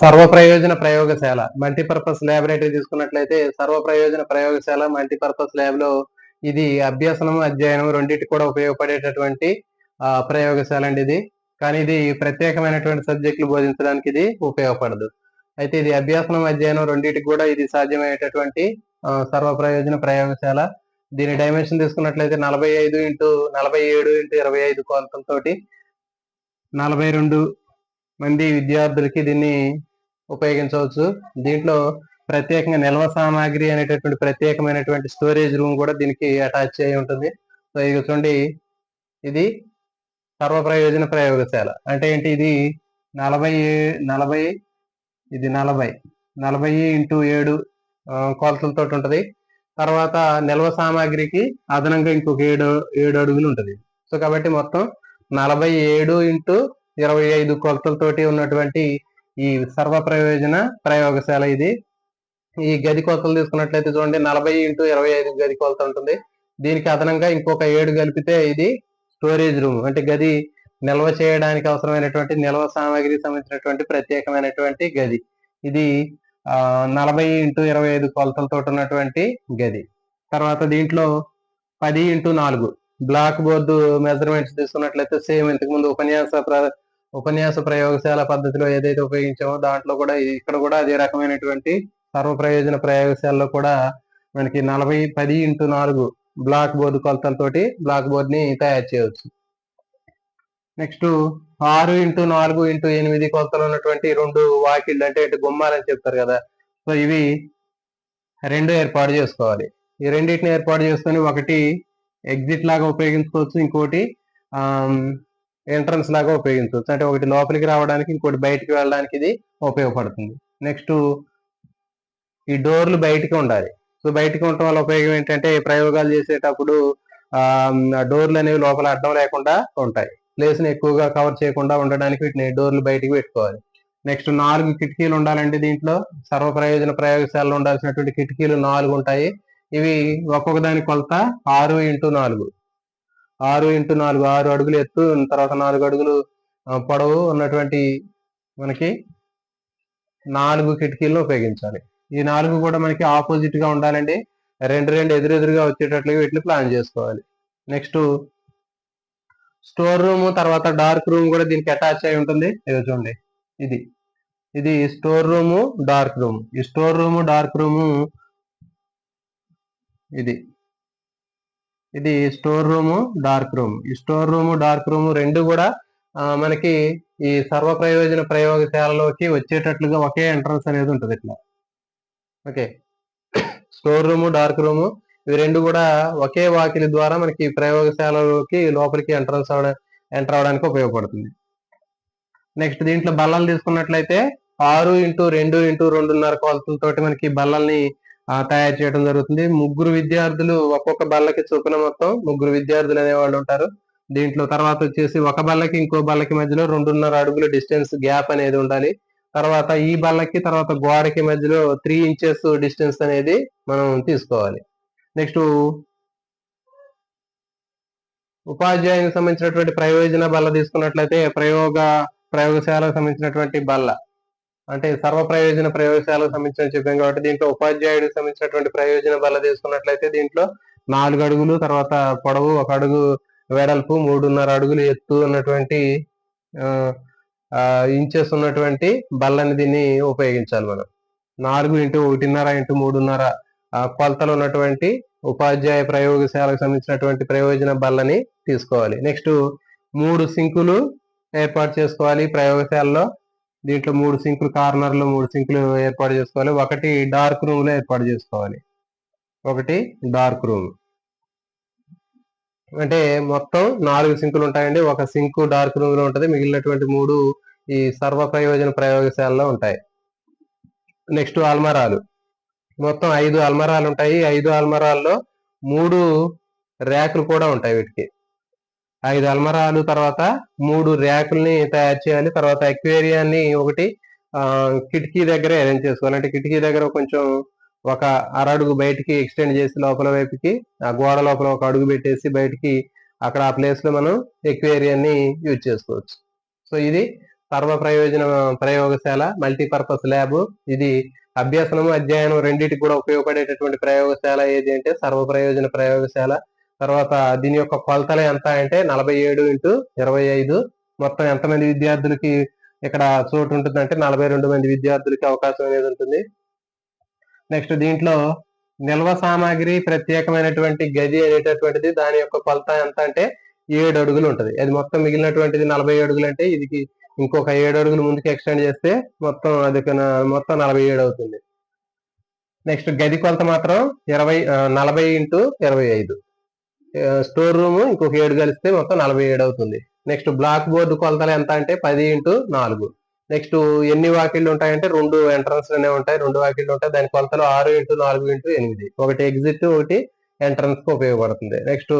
సర్వ ప్రయోజన ప్రయోగశాల మల్టీపర్పస్ ల్యాబొరేటరీ తీసుకున్నట్లయితే సర్వ ప్రయోజన ప్రయోగశాల మల్టీపర్పస్ ల్యాబ్లో ఇది అభ్యాసనం అధ్యయనం రెండింటి కూడా ఉపయోగపడేటటువంటి ఆ, ప్రయోగశాల అండి ఇది. కానీ ఇది ప్రత్యేకమైనటువంటి సబ్జెక్టులు బోధించడానికి ఇది ఉపయోగపడదు. అయితే ఇది అభ్యాసనం అధ్యయనం రెండింటికి కూడా ఇది సాధ్యమయ్యేటటువంటి సర్వ ప్రయోజన ప్రయోగశాల. దీని డైమెన్షన్ తీసుకున్నట్లయితే నలభై ఐదు ఇంటూ నలభై ఏడు ఇంటూ ఇరవై ఐదు కోలతలతోటి నలభై రెండు మంది విద్యార్థులకి దీన్ని ఉపయోగించవచ్చు. దీంట్లో ప్రత్యేకంగా నిల్వ సామాగ్రి అనేటటువంటి ప్రత్యేకమైనటువంటి స్టోరేజ్ రూమ్ కూడా దీనికి అటాచ్ అయి ఉంటుంది. సో ఇది చూడండి. ఇది సర్వ ప్రయోజన ప్రయోగశాల. అంటే ఏంటి? ఇది నలభై ఏ- నలభై ఇది నలభై నలభై ఇంటూ ఏడు కొలతలతో ఉంటుంది. తర్వాత నిల్వ సామాగ్రికి అదనంగా ఇంకొక ఏడు ఏడు అడుగులు ఉంటుంది. సో కాబట్టి మొత్తం నలభై ఏడు ఇంటూ ఇరవై ఐదు కొలతలతోటి ఉన్నటువంటి ఈ సర్వ ప్రయోజన ప్రయోగశాల ఇది. ఈ గది కొలతలు తీసుకున్నట్లయితే చూడండి నలభై ఇంటూ ఇరవై ఐదు గది కొలత ఉంటుంది. దీనికి అదనంగా ఇంకొక ఏడు కలిపితే ఇది స్టోరేజ్ రూమ్ అంటే గది నిల్వ చేయడానికి అవసరమైనటువంటి నిల్వ సామాగ్రికి సంబంధించినటువంటి ప్రత్యేకమైనటువంటి గది. ఇది నలభై ఇంటూ ఇరవై ఐదు కొలతలతో ఉన్నటువంటి గది. తర్వాత దీంట్లో పది ఇంటూ నాలుగు. బ్లాక్ బోర్డు మెజర్మెంట్స్ తీసుకున్నట్లయితే సేమ్ ఇంతకు ముందు ఉపన్యాస ప్ర- ఉపన్యాస ప్రయోగశాల పద్ధతిలో ఏదైతే ఉపయోగించామో దాంట్లో కూడా ఇక్కడ కూడా అదే రకమైనటువంటి సర్వ ప్రయోజన ప్రయోగశాలలో కూడా మనకి నలభై పది ఇంటూ నాలుగు బ్లాక్ బోర్డు కొలతలతోటి బ్లాక్ బోర్డ్ని తయారు చేయవచ్చు. నెక్స్ట్ ఆరు ఇంటూ నాలుగు ఇంటూ ఎనిమిది కొలతలు ఉన్నటువంటి రెండు వాకిళ్ళు అంటే ఇటు గుమ్మాలని చెప్తారు కదా. సో ఇవి రెండు ఏర్పాటు చేసుకోవాలి. ఈ రెండింటిని ఏర్పాటు చేసుకొని ఒకటి ఎగ్జిట్ లాగా ఉపయోగించుకోవచ్చు ఇంకోటి ఎంట్రన్స్ లాగా ఉపయోగించవచ్చు అంటే ఒకటి లోపలికి రావడానికి ఇంకోటి బయటికి వెళ్ళడానికి ఇది ఉపయోగపడుతుంది. నెక్స్ట్ ఈ డోర్లు బయటికి ఉండాలి. సో బయటికి ఉండటం వల్ల ఉపయోగం ఏంటంటే ప్రయోగాలు చేసేటప్పుడు ఆ డోర్లు అనేవి లోపల అడ్డం లేకుండా ఉంటాయి. ప్లేస్ని ఎక్కువగా కవర్ చేయకుండా ఉండడానికి వీటిని డోర్లు బయటికి పెట్టుకోవాలి. నెక్స్ట్ నాలుగు కిటికీలు ఉండాలండి దీంట్లో. సర్వ ప్రయోజన ప్రయోగశాలలో ఉండాల్సినటువంటి కిటికీలు నాలుగు ఉంటాయి. ఇవి ఒక్కొక్క దాని కొలత ఆరు ఇంటూ నాలుగు. ఆరు ఇంటూ నాలుగు ఆరు అడుగులు ఎత్తు తర్వాత నాలుగు అడుగులు పొడవు ఉన్నటువంటి మనకి నాలుగు కిటికీలను ఉపయోగించాలి. ఈ నాలుగు కూడా మనకి ఆపోజిట్గా ఉండాలండి. రెండు రెండు ఎదురెదురుగా వచ్చేటట్లుగా వీటిని ప్లాన్ చేసుకోవాలి. నెక్స్ట్ స్టోర్ రూమ్ తర్వాత డార్క్ రూమ్ కూడా దీనికి అటాచ్ అయి ఉంటుంది. ఇదిగో చూడండి. ఇది. ఇది స్టోర్ రూమ్ డార్క్ రూమ్. ఈ స్టోర్ రూమ్ డార్క్ రూమ్ ఇది. ఇది స్టోర్ రూమ్ డార్క్ రూమ్. ఈ స్టోర్ రూమ్ డార్క్ రూమ్ రెండు కూడా మనకి ఈ సర్వ ప్రయోజన ప్రయోగశాలలోకి వచ్చేటట్లుగా ఒకే ఎంట్రన్స్ అనేది ఉంటుంది ఇట్లా. Okay. Store room dark room ఇవి రెండు కూడా ఒకే వాకిలి ద్వారా మనకి ప్రయోగశాలలోకి లోపలికి ఎంట్రన్స్ అవడం ఎంటర్ అవడానికి ఉపయోగపడుతుంది. నెక్స్ట్ దీంట్లో బల్లలు తీసుకున్నట్లయితే ఆరు ఇంటూ రెండు ఇంటూ రెండున్నర కొలతలతోటి మనకి బల్లల్ని తయారు చేయడం జరుగుతుంది. ముగ్గురు విద్యార్థులు ఒక్కొక్క బల్లకి చొప్పున మొత్తం ముగ్గురు విద్యార్థులు అనేవాళ్ళు ఉంటారు. దీంట్లో తర్వాత వచ్చేసి ఒక బల్లకి ఇంకో బల్లకి మధ్యలో రెండున్నర అడుగుల డిస్టెన్స్ గ్యాప్ అనేది ఉండాలి. తర్వాత ఈ బల్లకి తర్వాత గోడకి మధ్యలో త్రీ ఇంచెస్ డిస్టెన్స్ అనేది మనం తీసుకోవాలి. నెక్స్ట్ ఉపాధ్యాయునికి సంబంధించినటువంటి ప్రయోజన బల్ల తీసుకున్నట్లయితే ప్రయోగ ప్రయోగశాలకు సంబంధించినటువంటి బల్ల. అంటే సర్వ ప్రయోజన ప్రయోగశాలకు సంబంధించిన చెప్పాం కాబట్టి దీంట్లో ఉపాధ్యాయుడికి సంబంధించినటువంటి ప్రయోజన బల్ల తీసుకున్నట్లయితే దీంట్లో నాలుగు అడుగులు తర్వాత పొడవు ఒక అడుగు వెడల్పు మూడున్నర అడుగులు ఎత్తు ఉన్నటువంటి ఇంచెస్ ఉన్నటువంటి బల్లని దీన్ని ఉపయోగించాలి మనం. నాలుగు ఇంటూ ఒకటిన్నర ఇంటూ మూడున్నర కొలతలు ఉన్నటువంటి ఉపాధ్యాయ ప్రయోగశాలకు సంబంధించినటువంటి ప్రయోజన బల్లని తీసుకోవాలి. నెక్స్ట్ మూడు సింకులు ఏర్పాటు చేసుకోవాలి ప్రయోగశాలలో. దీంట్లో మూడు సింకులు కార్నర్లు మూడు సింకులు ఏర్పాటు చేసుకోవాలి. ఒకటి డార్క్ రూమ్లో ఏర్పాటు చేసుకోవాలి. ఒకటి డార్క్ రూమ్. అంటే మొత్తం నాలుగు సింకులు ఉంటాయండి. ఒక సింకు డార్క్ రూమ్లో ఉంటుంది. మిగిలినటువంటి మూడు ఈ సర్వ ప్రయోజన ప్రయోగశాలలో ఉంటాయి. నెక్స్ట్ అల్మారాలు. మొత్తం ఐదు అల్మరాలు ఉంటాయి. ఐదు అల్మరాల్లో మూడు ర్యాకులు కూడా ఉంటాయి వీటికి. ఐదు అల్మరాలు తర్వాత మూడు ర్యాకుల్ని తయారు చేయాలి. తర్వాత ఎక్వేరియాన్ని ఒకటి కిటికీ దగ్గర అరేంజ్ చేసుకోవాలి. అంటే కిటికీ దగ్గర కొంచెం ఒక అరడుగు బయటికి ఎక్స్టెండ్ చేసి లోపల వైపుకి ఆ గోడ లోపల ఒక అడుగు పెట్టేసి బయటికి అక్కడ ఆ ప్లేస్లో మనం ఎక్వేరియాన్ని యూజ్ చేసుకోవచ్చు. సో ఇది సర్వ ప్రయోజన ప్రయోగశాల మల్టీపర్పస్ ల్యాబ్. ఇది అభ్యాసనము అధ్యయనం రెండింటికి కూడా ఉపయోగపడేటటువంటి ప్రయోగశాల ఏది అంటే సర్వ ప్రయోజన ప్రయోగశాల. తర్వాత దీని యొక్క కొలతలు ఎంత అంటే నలభై ఏడు ఇంటూ ఇరవై ఐదు. మొత్తం ఎంతమంది విద్యార్థులకి ఇక్కడ చోటు ఉంటుందంటే నలభై రెండు మంది విద్యార్థులకి అవకాశం అనేది ఉంటుంది. నెక్స్ట్ దీంట్లో నిల్వ సామాగ్రి ప్రత్యేకమైనటువంటి గది అనేటటువంటిది దాని యొక్క కొలత ఎంత అంటే ఏడు అడుగులు ఉంటుంది. అది మొత్తం మిగిలినటువంటిది నలభై అడుగులు అంటే ఇది ఇంకొక ఏడు అడుగులు ముందుకు ఎక్స్టెండ్ చేస్తే మొత్తం అది మొత్తం నలభై ఏడు అవుతుంది. నెక్స్ట్ గది కొలత మాత్రం ఇరవై నలభై ఇంటూ ఇరవై ఐదు. స్టోర్ రూమ్ ఇంకొక ఏడు కలిస్తే మొత్తం నలభై ఏడు అవుతుంది. నెక్స్ట్ బ్లాక్ బోర్డు కొలతలు ఎంత అంటే పది ఇంటూ నాలుగు. నెక్స్ట్ ఎన్ని వాకిళ్ళు ఉంటాయంటే రెండు ఎంట్రన్స్లోనే ఉంటాయి రెండు వాకిళ్ళు ఉంటాయి. దాని కొలతలు ఆరు ఇంటూ నాలుగు ఇంటూ ఎనిమిది. ఒకటి ఎగ్జిట్ ఒకటి ఎంట్రన్స్కు ఉపయోగపడుతుంది. నెక్స్ట్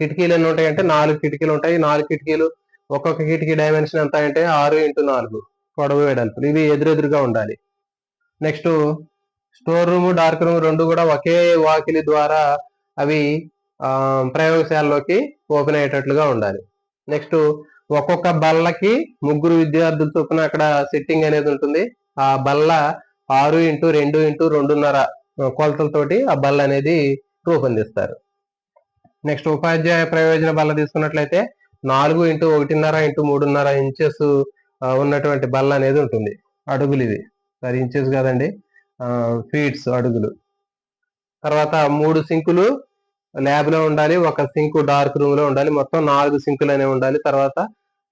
కిటికీలు ఎన్ని ఉంటాయంటే నాలుగు కిటికీలు ఉంటాయి. నాలుగు కిటికీలు ఒక్కొక్క కిటికీ డైమెన్షన్ ఎంత అంటే ఆరు ఇంటూ నాలుగు పొడవు వెడల్పులు ఇవి ఎదురెదురుగా ఉండాలి. Next store room dark room రెండు కూడా ఒకే వాకిలి ద్వారా అవి ప్రయోగశాలలోకి ఓపెన్ అయ్యేటట్లుగా ఉండాలి. నెక్స్ట్ ఒక్కొక్క బల్లకి ముగ్గురు విద్యార్థుల చొప్పున అక్కడ సిట్టింగ్ అనేది ఉంటుంది. ఆ బల్ల ఆరు ఇంటూ రెండు ఇంటూ రెండున్నర కొలతలతోటి ఆ బల్ల అనేది రూపొందిస్తారు. నెక్స్ట్ ఉపాధ్యాయ ప్రయోజన బల్ల తీసుకున్నట్లయితే నాలుగు ఇంటూ ఒకటిన్నర ఇంటూ మూడున్నర ఇంచెస్ ఉన్నటువంటి బల్ల అనేది ఉంటుంది. అడుగులు ఇది సారీ ఇంచెస్ కాదండి. ఫీట్స్ అడుగులు. తర్వాత మూడు సింకులు ల్యాబ్లో ఉండాలి ఒక సింక్ డార్క్ రూమ్లో ఉండాలి మొత్తం నాలుగు సింకులు అనేవి ఉండాలి. తర్వాత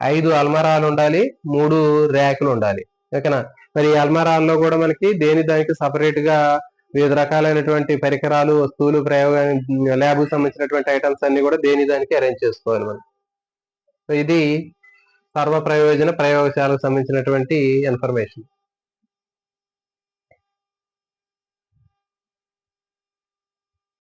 ఐదు అల్మరాలు ఉండాలి మూడు ర్యాకులు ఉండాలి. ఓకేనా? మరి ఈ అల్మరాల్లో కూడా మనకి దేని దానికి సపరేట్గా వివిధ రకాలైనటువంటి పరికరాలు వస్తువులు ప్రయోగ ల్యాబ్ సంబంధించినటువంటి ఐటమ్స్ అన్ని కూడా దేని దానికి అరేంజ్ చేసుకోవాలి మనం? ఇది సర్వ ప్రయోజన ప్రయోగశాలకు సంబంధించినటువంటి ఇన్ఫర్మేషన్